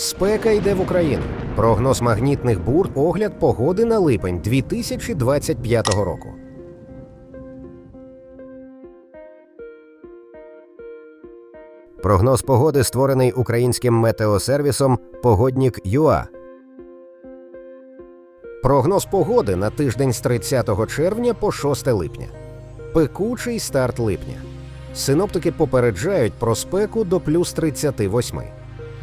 Спека йде в Україну. Прогноз магнітних бур, огляд погоди на липень 2025 року. Прогноз погоди створений українським метеосервісом Погоднік ЮА. Прогноз погоди на тиждень з 30 червня по 6 липня. Пекучий старт липня. Синоптики попереджають про спеку до плюс 38.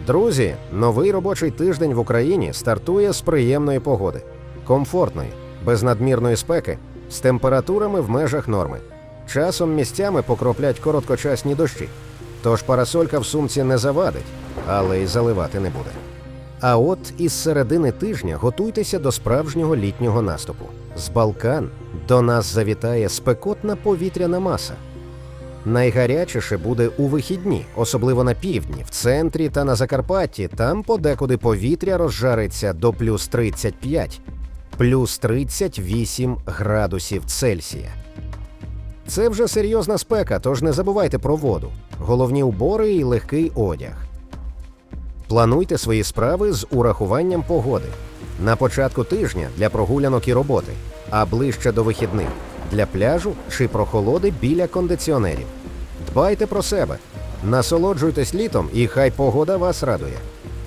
Друзі, новий робочий тиждень в Україні стартує з приємної погоди, комфортної, без надмірної спеки, з температурами в межах норми. Часом місцями покроплять короткочасні дощі. Тож парасолька в сумці не завадить, але й заливати не буде. А от із середини тижня готуйтеся до справжнього літнього наступу. З Балкан до нас завітає спекотна повітряна маса. Найгарячіше буде у вихідні, особливо на півдні, в центрі та на Закарпатті. Там подекуди повітря розжариться до плюс 35, плюс 38 градусів Цельсія. Це вже серйозна спека, тож не забувайте про воду, головні убори і легкий одяг. Плануйте свої справи з урахуванням погоди. На початку тижня для прогулянок і роботи, а ближче до вихідних для пляжу чи прохолоди біля кондиціонерів. Дбайте про себе, насолоджуйтесь літом і хай погода вас радує.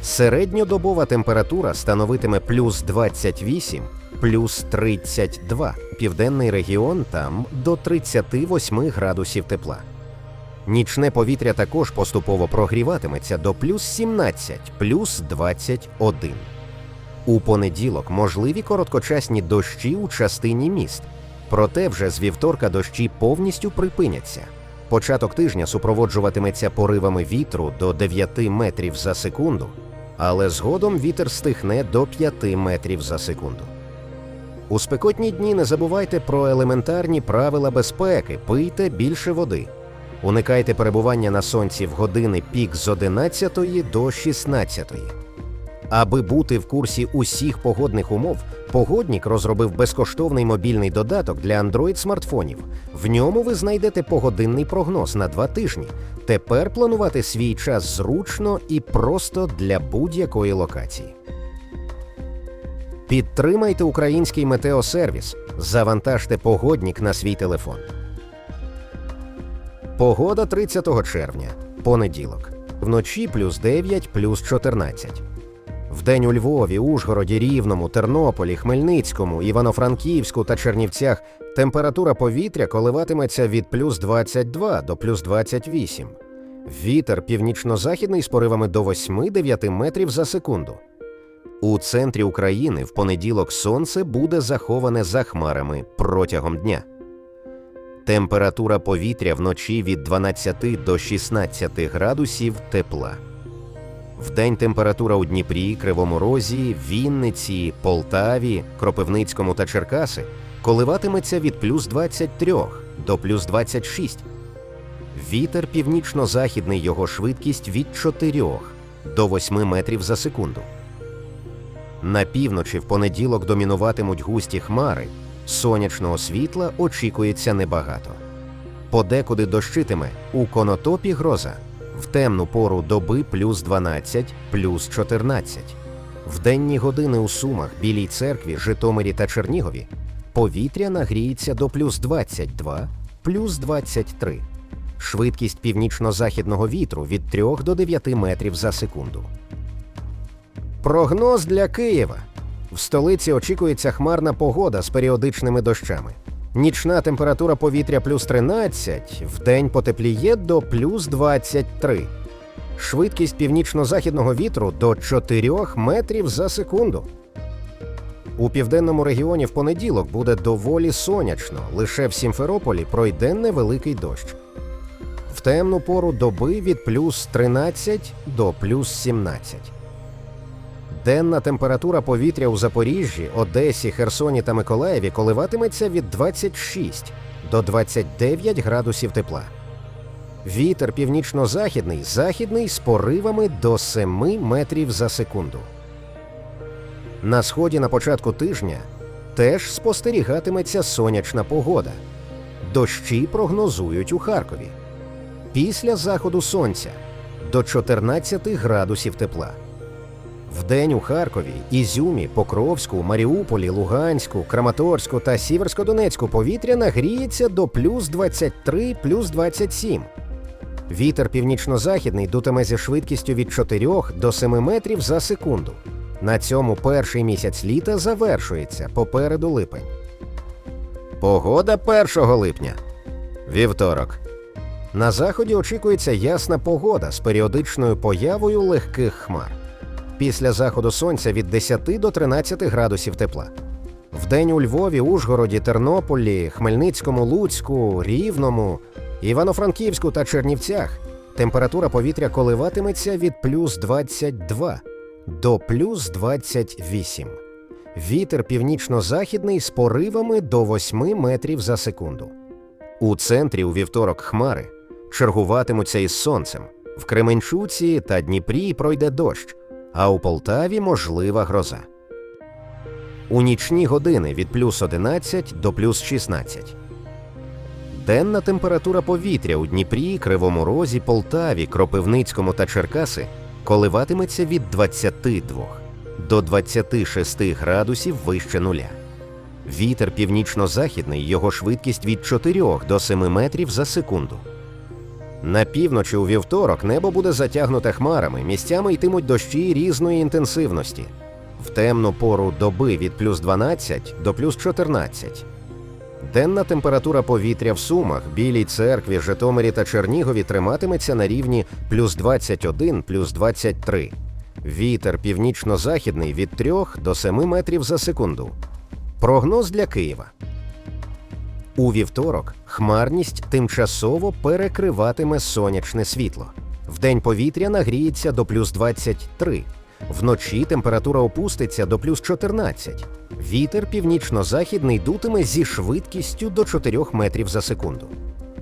Середньодобова температура становитиме плюс 28, плюс 32. Південний регіон там до 38 градусів тепла. Нічне повітря також поступово прогріватиметься до плюс 17, плюс 21. У понеділок можливі короткочасні дощі у частині міст. Проте вже з вівторка дощі повністю припиняться. Початок тижня супроводжуватиметься поривами вітру до 9 метрів за секунду, але згодом вітер стихне до 5 метрів за секунду. У спекотні дні не забувайте про елементарні правила безпеки, пийте більше води. Уникайте перебування на сонці в години пік з 11 до 16. Аби бути в курсі усіх погодних умов, погоднік розробив безкоштовний мобільний додаток для Android смартфонів. В ньому ви знайдете погодинний прогноз на два тижні. Тепер планувати свій час зручно і просто для будь-якої локації. Підтримайте український метеосервіс. Завантажте погоднік на свій телефон. Погода 30 червня. Понеділок. Вночі плюс 9, плюс 14. Вдень у Львові, Ужгороді, Рівному, Тернополі, Хмельницькому, Івано-Франківську та Чернівцях температура повітря коливатиметься від плюс 22 до плюс 28. Вітер північно-західний з поривами до 8-9 метрів за секунду. У центрі України в понеділок сонце буде заховане за хмарами протягом дня. Температура повітря вночі від 12 до 16 градусів тепла. Вдень температура у Дніпрі, Кривому Розі, Вінниці, Полтаві, Кропивницькому та Черкаси коливатиметься від плюс 23 до плюс 26. Вітер північно-західний його швидкість від 4 до 8 метрів за секунду. На півночі в понеділок домінуватимуть густі хмари. Сонячного світла очікується небагато. Подекуди дощитиме у конотопі гроза. В темну пору доби плюс 12, плюс 14. В денні години у Сумах, Білій церкві, Житомирі та Чернігові повітря нагріється до плюс 22, плюс 23. Швидкість північно-західного вітру від 3 до 9 метрів за секунду. Прогноз для Києва. В столиці очікується хмарна погода з періодичними дощами. Нічна температура повітря плюс 13, вдень потепліє до плюс 23. Швидкість північно-західного вітру до 4 метрів за секунду. У південному регіоні в понеділок буде доволі сонячно, лише в Сімферополі пройде невеликий дощ. В темну пору доби від плюс 13 до плюс 17. Денна температура повітря у Запоріжжі, Одесі, Херсоні та Миколаєві коливатиметься від 26 до 29 градусів тепла. Вітер північно-західний, західний з поривами до 7 метрів за секунду. На сході на початку тижня теж спостерігатиметься сонячна погода. Дощі прогнозують у Харкові. Після заходу сонця до 14 градусів тепла. Вдень у Харкові, Ізюмі, Покровську, Маріуполі, Луганську, Краматорську та Сіверськодонецьку повітря нагріється до плюс 23, плюс 27. Вітер північно-західний дутиме зі швидкістю від 4 до 7 метрів за секунду. На цьому перший місяць літа завершується попереду липень. Погода 1 липня. Вівторок. На заході очікується ясна погода з періодичною появою легких хмар. Після заходу сонця від 10 до 13 градусів тепла. Вдень у Львові, Ужгороді, Тернополі, Хмельницькому, Луцьку, Рівному, Івано-Франківську та Чернівцях температура повітря коливатиметься від плюс 22 до плюс 28. Вітер північно-західний з поривами до 8 метрів за секунду. У центрі у вівторок хмари чергуватимуться із сонцем. В Кременчуці та Дніпрі пройде дощ, а у Полтаві можлива гроза. У нічні години від плюс 11 до плюс 16. Денна температура повітря у Дніпрі, Кривому Розі, Полтаві, Кропивницькому та Черкаси коливатиметься від 22 до 26 градусів вище нуля. Вітер північно-західний, його швидкість від 4 до 7 метрів за секунду. На півночі у вівторок небо буде затягнуте хмарами, місцями йтимуть дощі різної інтенсивності. В темну пору доби від плюс 12 до плюс 14. Денна температура повітря в Сумах, Білій церкві, Житомирі та Чернігові триматиметься на рівні плюс 21, плюс 23. Вітер північно-західний від 3 до 7 метрів за секунду. Прогноз для Києва. У вівторок хмарність тимчасово перекриватиме сонячне світло. Вдень повітря нагріється до плюс 23. Вночі температура опуститься до плюс 14. Вітер північно-західний дутиме зі швидкістю до 4 метрів за секунду.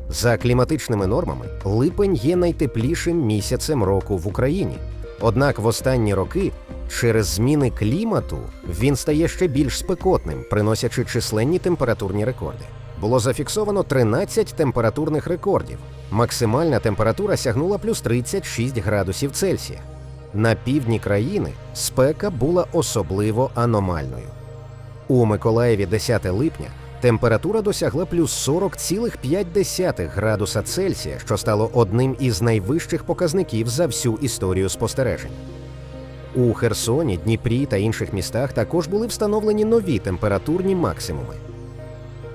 За кліматичними нормами, липень є найтеплішим місяцем року в Україні. Однак в останні роки через зміни клімату він стає ще більш спекотним, приносячи численні температурні рекорди. Було зафіксовано 13 температурних рекордів. Максимальна температура сягнула плюс 36 градусів Цельсія. На півдні країни спека була особливо аномальною. У Миколаєві 10 липня температура досягла плюс 40,5 градуса Цельсія, що стало одним із найвищих показників за всю історію спостережень. У Херсоні, Дніпрі та інших містах також були встановлені нові температурні максимуми.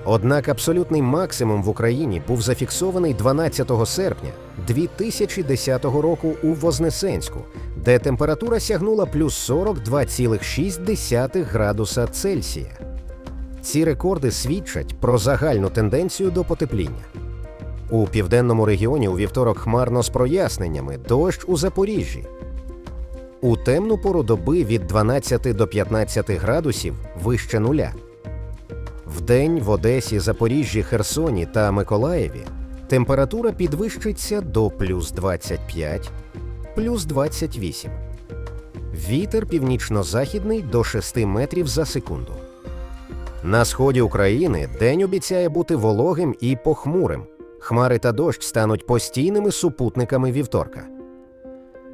Однак абсолютний максимум в Україні був зафіксований 12 серпня 2010 року у Вознесенську, де температура сягнула плюс 42,6 градуса Цельсія. Ці рекорди свідчать про загальну тенденцію до потепління. У південному регіоні у вівторок хмарно з проясненнями, дощ у Запоріжжі. У темну пору доби від 12 до 15 градусів вище нуля. Вдень в Одесі, Запоріжжі, Херсоні та Миколаєві температура підвищиться до плюс 25, плюс 28. Вітер північно-західний до 6 метрів за секунду. На сході України день обіцяє бути вологим і похмурим. Хмари та дощ стануть постійними супутниками вівторка.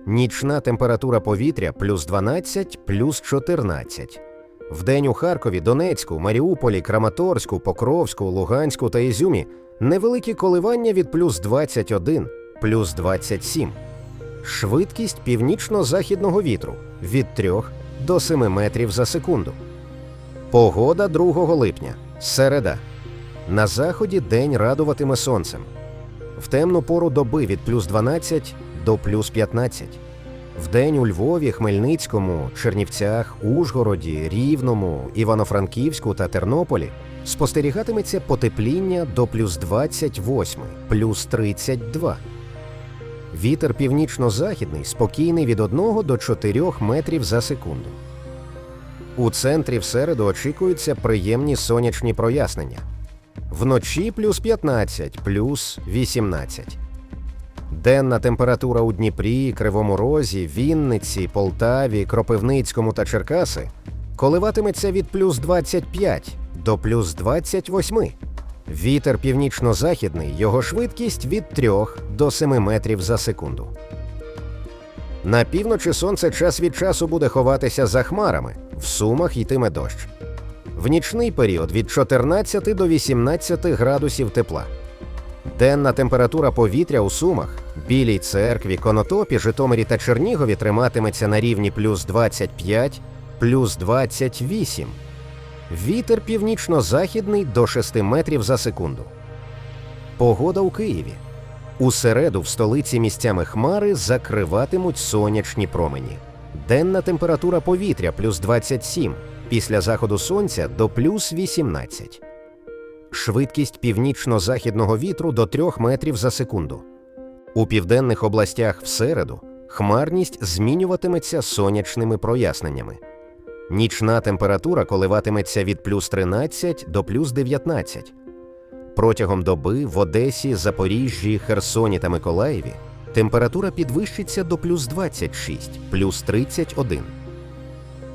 Нічна температура повітря плюс 12, плюс 14. Вдень у Харкові, Донецьку, Маріуполі, Краматорську, Покровську, Луганську та Ізюмі невеликі коливання від плюс 21, плюс 27. Швидкість північно-західного вітру від 3 до 7 метрів за секунду. Погода 2 липня. Середа. На заході день радуватиме сонцем. В темну пору доби від плюс 12 до плюс 15. Вдень у Львові, Хмельницькому, Чернівцях, Ужгороді, Рівному, Івано-Франківську та Тернополі спостерігатиметься потепління до плюс 28, плюс 32. Вітер північно-західний спокійний від 1 до 4 метрів за секунду. У центрі в середу очікуються приємні сонячні прояснення. Вночі плюс 15, плюс 18. Денна температура у Дніпрі, Кривому Розі, Вінниці, Полтаві, Кропивницькому та Черкаси коливатиметься від плюс 25 до плюс 28. Вітер північно-західний, його швидкість від 3 до 7 метрів за секунду. На півночі сонце час від часу буде ховатися за хмарами, в сумах йтиме дощ. В нічний період від 14 до 18 градусів тепла. Денна температура повітря у Сумах, Білій церкві, Конотопі, Житомирі та Чернігові триматиметься на рівні плюс 25, плюс 28. Вітер північно-західний до 6 метрів за секунду. Погода у Києві. У середу в столиці місцями хмари закриватимуть сонячні промені. Денна температура повітря плюс 27, після заходу сонця до плюс 18. Швидкість північно-західного вітру до 3 метрів за секунду. У південних областях в середу хмарність змінюватиметься сонячними проясненнями. Нічна температура коливатиметься від плюс 13 до плюс 19. Протягом доби в Одесі, Запоріжжі, Херсоні та Миколаєві температура підвищиться до плюс 26, плюс 31.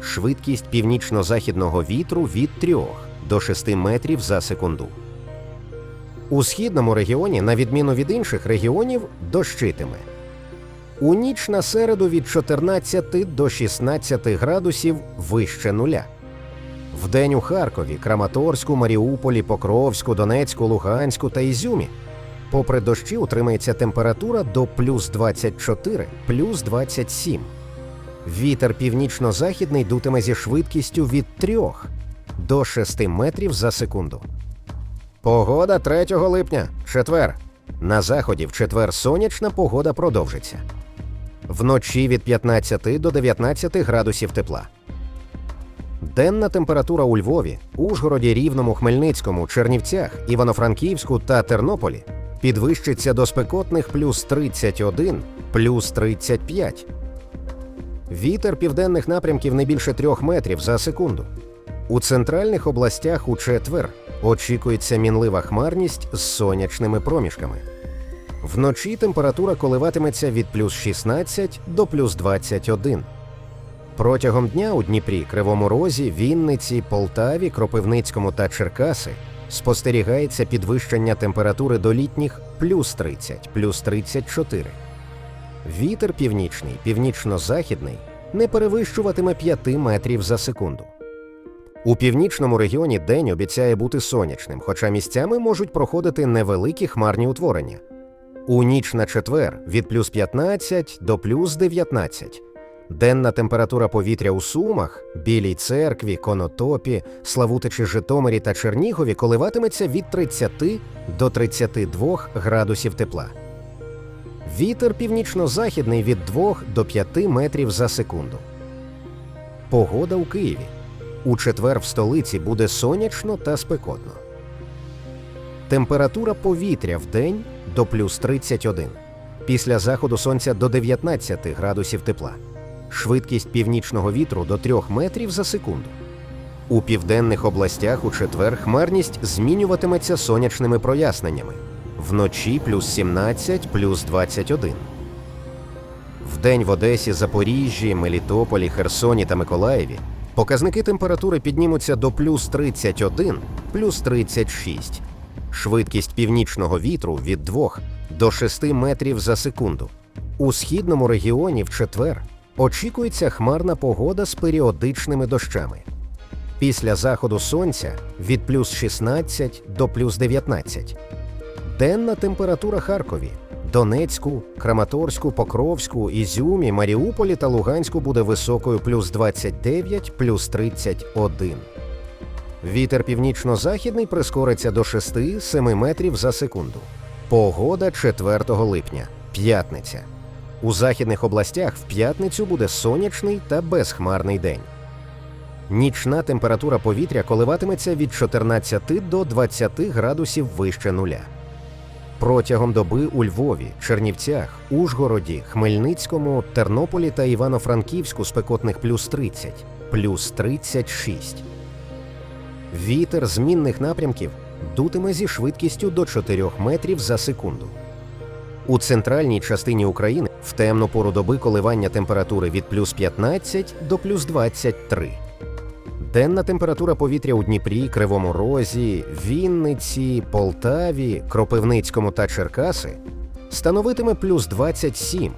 Швидкість північно-західного вітру від 3 до 6 метрів за секунду. У східному регіоні, на відміну від інших регіонів, дощитиме. У ніч на середу від 14 до 16 градусів вище нуля. Вдень у Харкові, Краматорську, Маріуполі, Покровську, Донецьку, Луганську та Ізюмі. Попри дощі утримається температура до плюс 24, плюс 27. Вітер північно-західний дутиме зі швидкістю від 3 до 6 метрів за секунду. Погода 3 липня, четвер. На заході в четвер сонячна погода продовжиться. Вночі від 15 до 19 градусів тепла. Денна температура у Львові, Ужгороді, Рівному, Хмельницькому, Чернівцях, Івано-Франківську та Тернополі підвищиться до спекотних плюс 31, плюс 35. Вітер південних напрямків не більше 3 метрів за секунду. У центральних областях у четвер очікується мінлива хмарність з сонячними проміжками. Вночі температура коливатиметься від плюс 16 до плюс 21. Протягом дня у Дніпрі, Кривому Розі, Вінниці, Полтаві, Кропивницькому та Черкаси спостерігається підвищення температури до літніх плюс 30, плюс 34. Вітер північний, північно-західний не перевищуватиме 5 метрів за секунду. У північному регіоні день обіцяє бути сонячним, хоча місцями можуть проходити невеликі хмарні утворення. У ніч на четвер від плюс 15 до плюс 19. Денна температура повітря у Сумах, Білій церкві, Конотопі, Славутичі, Житомирі та Чернігові коливатиметься від 30 до 32 градусів тепла. Вітер північно-західний від 2 до 5 метрів за секунду. Погода у Києві. У четвер в столиці буде сонячно та спекотно. Температура повітря в день до плюс 31. Після заходу сонця до 19 градусів тепла. Швидкість північного вітру до 3 метрів за секунду. У південних областях у четвер хмарність змінюватиметься сонячними проясненнями. Вночі плюс 17, плюс 21. Вдень в Одесі, Запоріжжі, Мелітополі, Херсоні та Миколаєві показники температури піднімуться до плюс 31, плюс 36. Швидкість північного вітру від 2 до 6 метрів за секунду. У східному регіоні в четвер очікується хмарна погода з періодичними дощами. Після заходу сонця від плюс 16 до плюс 19. Денна температура Харкові, Донецьку, Краматорську, Покровську, Ізюмі, Маріуполі та Луганську буде високою плюс 29, плюс 31. Вітер північно-західний прискориться до 6-7 метрів за секунду. Погода 4 липня, п'ятниця. У західних областях в п'ятницю буде сонячний та безхмарний день. Нічна температура повітря коливатиметься від 14 до 20 градусів вище нуля. Протягом доби у Львові, Чернівцях, Ужгороді, Хмельницькому, Тернополі та Івано-Франківську спекотних плюс 30, плюс 36. Вітер змінних напрямків дутиме зі швидкістю до 4 метрів за секунду. У центральній частині України в темну пору доби коливання температури від плюс 15 до плюс 23. Денна температура повітря у Дніпрі, Кривому Розі, Вінниці, Полтаві, Кропивницькому та Черкаси становитиме плюс 27,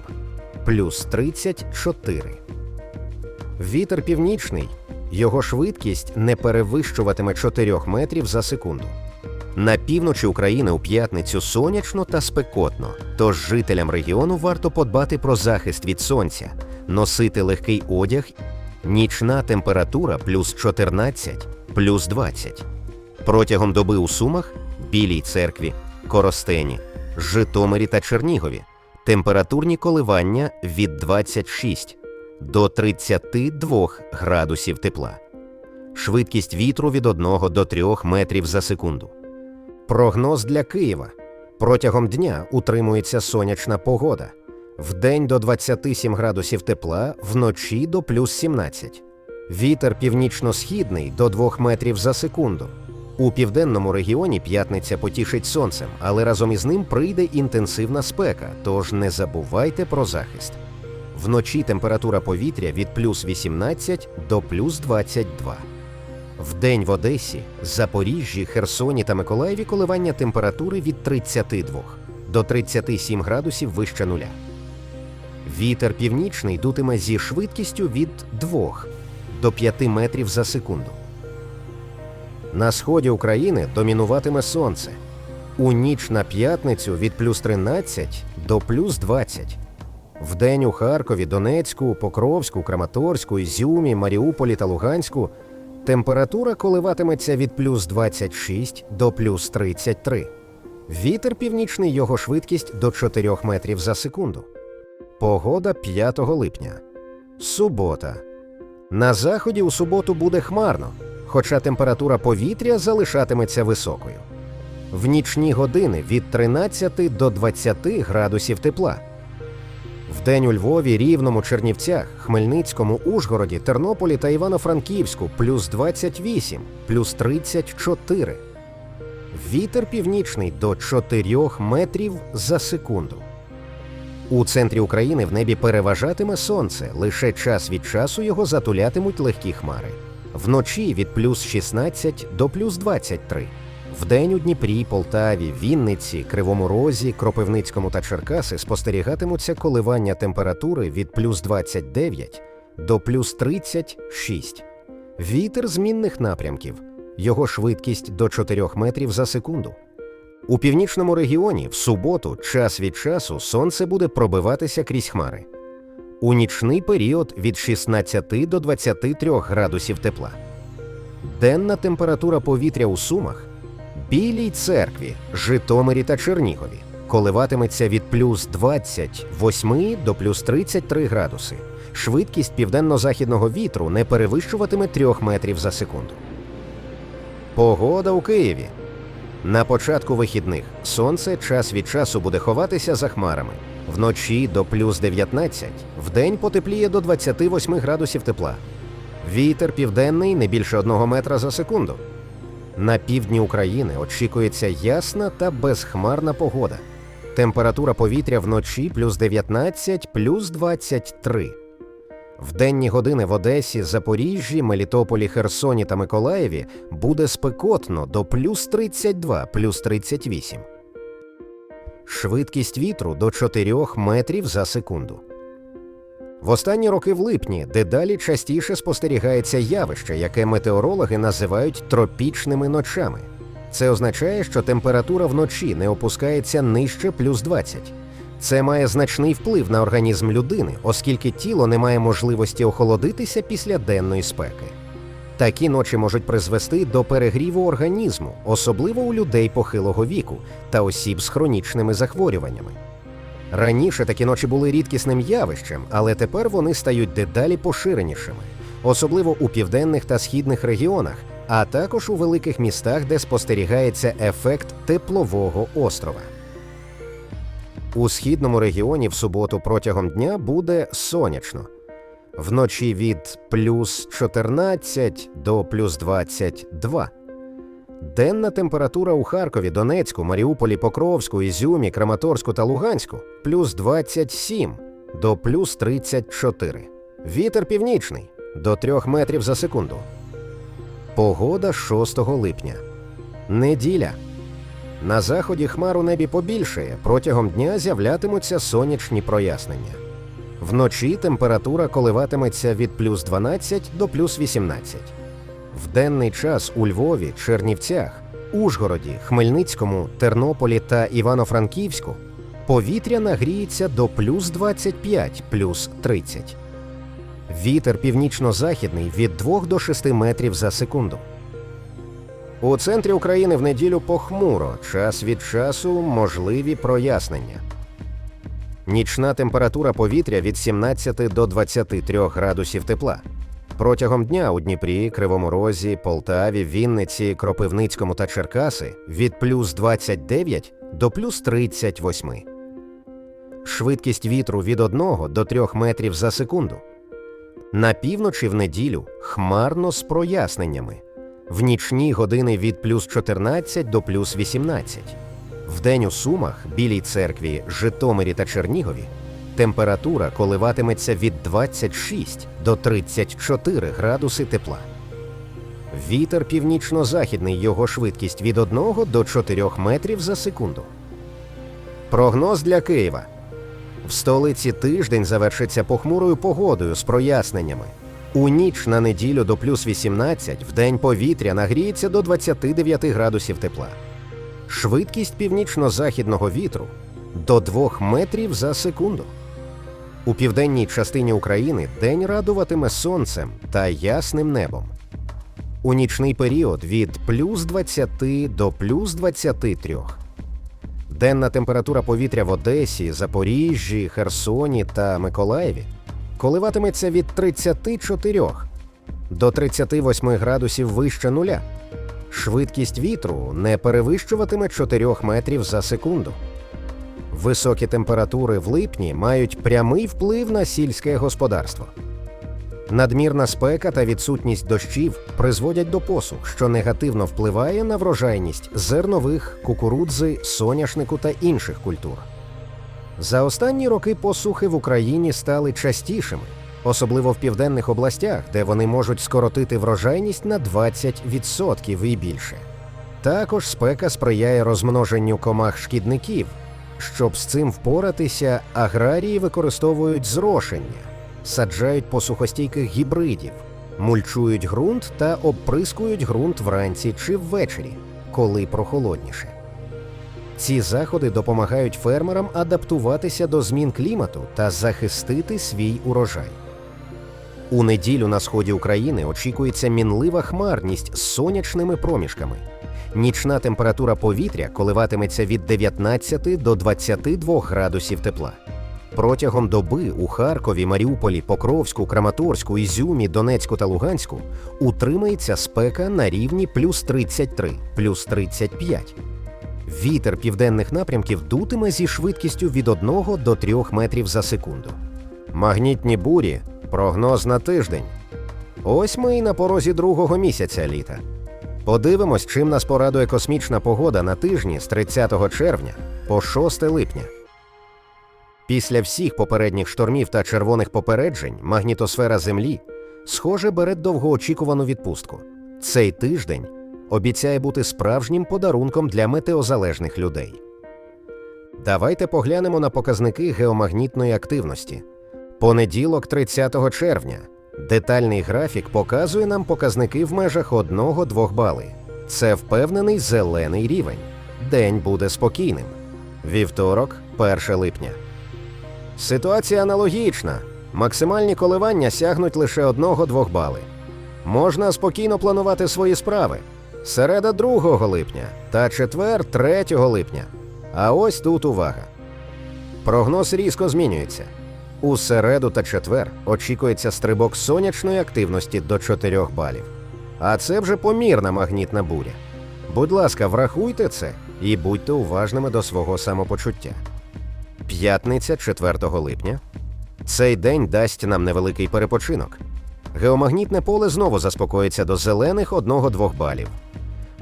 плюс 34. Вітер північний. Його швидкість не перевищуватиме 4 метрів за секунду. На півночі України у п'ятницю сонячно та спекотно, тож жителям регіону варто подбати про захист від сонця, носити легкий одяг, нічна температура плюс 14, плюс 20. Протягом доби у Сумах, Білій церкві, Коростені, Житомирі та Чернігові температурні коливання від 26 до 32 градусів тепла. Швидкість вітру від 1 до 3 метрів за секунду. Прогноз для Києва. Протягом дня утримується сонячна погода. Вдень до 27 градусів тепла, вночі до плюс 17. Вітер північно-східний до 2 метрів за секунду. У південному регіоні п'ятниця потішить сонцем, але разом із ним прийде інтенсивна спека, тож не забувайте про захист. Вночі температура повітря від плюс 18 до плюс 22. Вдень в Одесі, Запоріжжі, Херсоні та Миколаєві коливання температури від 32 до 37 градусів вище нуля. Вітер північний дутиме зі швидкістю від 2 до 5 метрів за секунду. На сході України домінуватиме сонце. У ніч на п'ятницю від плюс 13 до плюс 20. Вдень у Харкові, Донецьку, Покровську, Краматорську, Ізюмі, Маріуполі та Луганську температура коливатиметься від плюс 26 до плюс 33. Вітер північний його швидкість до 4 метрів за секунду. Погода 5 липня. Субота. На заході у суботу буде хмарно, хоча температура повітря залишатиметься високою. В нічні години від 13 до 20 градусів тепла. Вдень у Львові, Рівному, Чернівцях, Хмельницькому, Ужгороді, Тернополі та Івано-Франківську плюс 28, плюс 34. Вітер північний до 4 метрів за секунду. У центрі України в небі переважатиме сонце, лише час від часу його затулятимуть легкі хмари. Вночі від плюс 16 до плюс 23. Вдень у Дніпрі, Полтаві, Вінниці, Кривому Розі, Кропивницькому та Черкаси спостерігатимуться коливання температури від плюс 29 до плюс 36. Вітер змінних напрямків. Його швидкість до 4 метрів за секунду. У північному регіоні в суботу час від часу сонце буде пробиватися крізь хмари. У нічний період від 16 до 23 градусів тепла. Денна температура повітря у Сумах, Білій церкві, Житомирі та Чернігові коливатиметься від плюс 28 до плюс 33 градуси. Швидкість південно-західного вітру не перевищуватиме 3 метрів за секунду. Погода у Києві. На початку вихідних сонце час від часу буде ховатися за хмарами. Вночі до плюс 19, вдень потепліє до 28 градусів тепла. Вітер південний не більше 1 метра за секунду. На півдні України очікується ясна та безхмарна погода. Температура повітря вночі плюс 19, плюс 23. В денні години в Одесі, Запоріжжі, Мелітополі, Херсоні та Миколаєві буде спекотно до плюс 32, плюс 38. Швидкість вітру до 4 метрів за секунду. В останні роки в липні дедалі частіше спостерігається явище, яке метеорологи називають тропічними ночами. Це означає, що температура вночі не опускається нижче плюс 20. Це має значний вплив на організм людини, оскільки тіло не має можливості охолодитися після денної спеки. Такі ночі можуть призвести до перегріву організму, особливо у людей похилого віку та осіб з хронічними захворюваннями. Раніше такі ночі були рідкісним явищем, але тепер вони стають дедалі поширенішими, особливо у південних та східних регіонах, а також у великих містах, де спостерігається ефект теплового острова. У східному регіоні в суботу протягом дня буде сонячно. Вночі від плюс 14 до плюс 22. Денна температура у Харкові, Донецьку, Маріуполі, Покровську, Ізюмі, Краматорську та Луганську плюс 27 до плюс 34. Вітер північний до 3 метрів за секунду. Погода 6 липня. Неділя. На заході хмар у небі побільшає. Протягом дня з'являтимуться сонячні прояснення. Вночі температура коливатиметься від плюс 12 до плюс 18. В денний час у Львові, Чернівцях, Ужгороді, Хмельницькому, Тернополі та Івано-Франківську повітря нагріється до плюс 25, плюс 30. Вітер північно-західний від 2 до 6 метрів за секунду. У центрі України в неділю похмуро, час від часу можливі прояснення. Нічна температура повітря від 17 до 23 градусів тепла. Протягом дня у Дніпрі, Кривому Розі, Полтаві, Вінниці, Кропивницькому та Черкаси від плюс 29 до плюс 38. Швидкість вітру від 1 до 3 метрів за секунду. На півночі в неділю хмарно з проясненнями. В нічні години від плюс 14 до плюс 18. Вдень у Сумах, Білій церкві, Житомирі та Чернігові температура коливатиметься від 26 до 34 градуси тепла. Вітер північно-західний, його швидкість від 1 до 4 метрів за секунду. Прогноз для Києва. В столиці тиждень завершиться похмурою погодою з проясненнями. У ніч на неділю до плюс 18 в день повітря нагріється до 29 градусів тепла. Швидкість північно-західного вітру до 2 метрів за секунду. У південній частині України день радуватиме сонцем та ясним небом. У нічний період від плюс 20 до плюс 23. Денна температура повітря в Одесі, Запоріжжі, Херсоні та Миколаєві коливатиметься від 34 до 38 градусів вище нуля. Швидкість вітру не перевищуватиме 4 метрів за секунду. Високі температури в липні мають прямий вплив на сільське господарство. Надмірна спека та відсутність дощів призводять до посух, що негативно впливає на врожайність зернових, кукурудзи, соняшнику та інших культур. За останні роки посухи в Україні стали частішими, особливо в південних областях, де вони можуть скоротити врожайність на 20% і більше. Також спека сприяє розмноженню комах шкідників. Щоб з цим впоратися, аграрії використовують зрошення, саджають посухостійких гібридів, мульчують ґрунт та обприскують ґрунт вранці чи ввечері, коли прохолодніше. Ці заходи допомагають фермерам адаптуватися до змін клімату та захистити свій урожай. У неділю на сході України очікується мінлива хмарність з сонячними проміжками. Нічна температура повітря коливатиметься від 19 до 22 градусів тепла. Протягом доби у Харкові, Маріуполі, Покровську, Краматорську, Ізюмі, Донецьку та Луганську утримається спека на рівні плюс 33, плюс 35. Вітер південних напрямків дутиме зі швидкістю від 1 до 3 метрів за секунду. Магнітні бурі прогноз на тиждень. Ось ми і на порозі другого місяця літа. Подивимось, чим нас порадує космічна погода на тижні з 30 червня по 6 липня. Після всіх попередніх штормів та червоних попереджень магнітосфера Землі, схоже, бере довгоочікувану відпустку. Цей тиждень обіцяє бути справжнім подарунком для метеозалежних людей. Давайте поглянемо на показники геомагнітної активності. Понеділок, 30 червня. Детальний графік показує нам показники в межах 1-2 бали. Це впевнений зелений рівень. День буде спокійним. Вівторок, 1 липня. Ситуація аналогічна. Максимальні коливання сягнуть лише 1-2 бали. Можна спокійно планувати свої справи. Середа 2 липня та четвер 3 липня. А ось тут увага. Прогноз різко змінюється. У середу та четвер очікується стрибок сонячної активності до 4 балів. А це вже помірна магнітна буря. Будь ласка, врахуйте це і будьте уважними до свого самопочуття. П'ятниця 4 липня. Цей день дасть нам невеликий перепочинок. Геомагнітне поле знову заспокоїться до зелених 1-2 балів.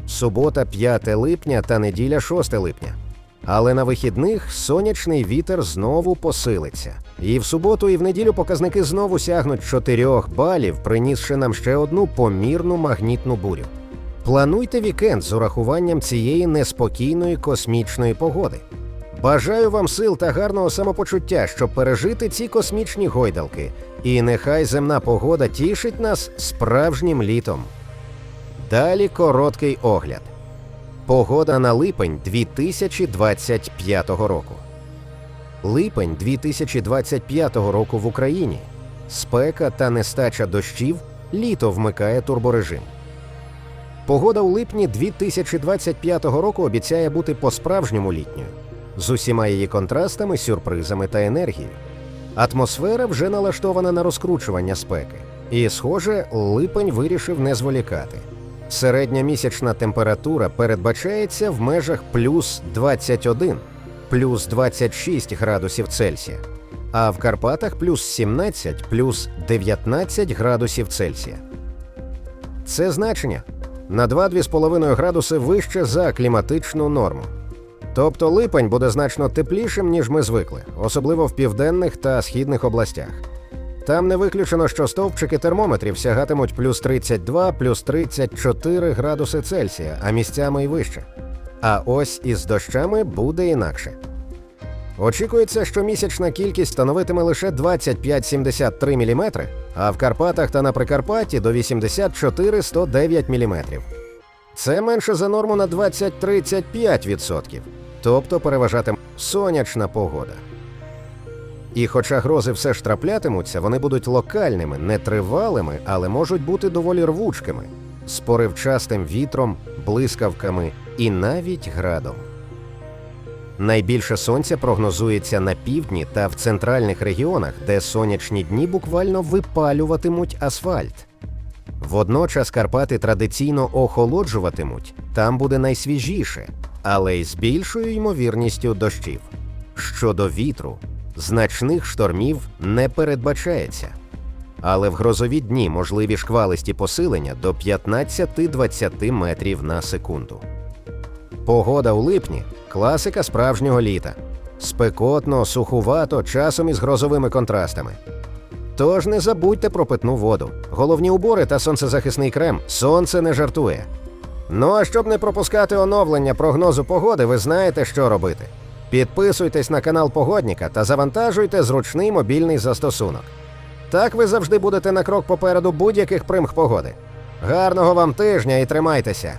Субота 5 липня та неділя 6 липня. Але на вихідних сонячний вітер знову посилиться. І в суботу, і в неділю показники знову сягнуть 4 балів, принісши нам ще одну помірну магнітну бурю. Плануйте вікенд з урахуванням цієї неспокійної космічної погоди. Бажаю вам сил та гарного самопочуття, щоб пережити ці космічні гойдалки. І нехай земна погода тішить нас справжнім літом. Далі короткий огляд. Погода на липень 2025 року. Липень 2025 року в Україні. Спека та нестача дощів. Літо вмикає турборежим. Погода у липні 2025 року обіцяє бути по-справжньому літньою, з усіма її контрастами, сюрпризами та енергією. Атмосфера вже налаштована на розкручування спеки, і, схоже, липень вирішив не зволікати. Середня місячна температура передбачається в межах плюс 21, плюс 26 градусів Цельсія, а в Карпатах плюс 17, плюс 19 градусів Цельсія. Це значення на 2-2,5 градуси вище за кліматичну норму. Тобто липень буде значно теплішим, ніж ми звикли, особливо в південних та східних областях. Там не виключено, що стовпчики термометрів сягатимуть плюс 32, плюс 34 градуси Цельсія, а місцями й вище. А ось із дощами буде інакше. Очікується, що місячна кількість становитиме лише 25-73 мм, а в Карпатах та на Прикарпатті до 84-109 мм. Це менше за норму на 20-35%, тобто переважатиме сонячна погода. І хоча грози все ж траплятимуться, вони будуть локальними, нетривалими, але можуть бути доволі рвучкими, з поривчастим вітром, блискавками і навіть градом. Найбільше сонця прогнозується на півдні та в центральних регіонах, де сонячні дні буквально випалюватимуть асфальт. Водночас Карпати традиційно охолоджуватимуть, там буде найсвіжіше, але й з більшою ймовірністю дощів. Щодо вітру, значних штормів не передбачається. Але в грозові дні можливі шквалисті посилення до 15-20 метрів на секунду. Погода у липні класика справжнього літа. Спекотно, сухувато, часом із грозовими контрастами. Тож не забудьте про питну воду, головні убори та сонцезахисний крем. Сонце не жартує. Ну а щоб не пропускати оновлення прогнозу погоди, ви знаєте, що робити. Підписуйтесь на канал Погодніка та завантажуйте зручний мобільний застосунок. Так ви завжди будете на крок попереду будь-яких примх погоди. Гарного вам тижня і тримайтеся!